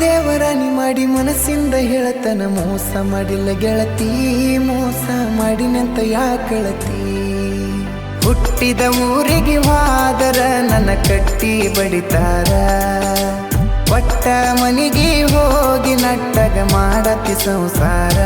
ದೇವರ ನಿ ಮಾಡಿ ಮನಸ್ಸಿಂದ ಹೇಳತನ ಮೋಸ ಮಾಡಿಲ್ಲ ಗೆಳತಿ, ಮೋಸ ಮಾಡಿನಂತ ಯಾಕಳತಿ ಹುಟ್ಟಿದ ಊರಿಗೆ ವಾದರ ನನ್ನ ಕಟ್ಟಿ ಬಡಿತಾರ. ಒಟ್ಟ ಮನೆಗೆ ಹೋಗಿ ನಟ್ಟಗ ಮಾಡತಿ ಸಂಸಾರ.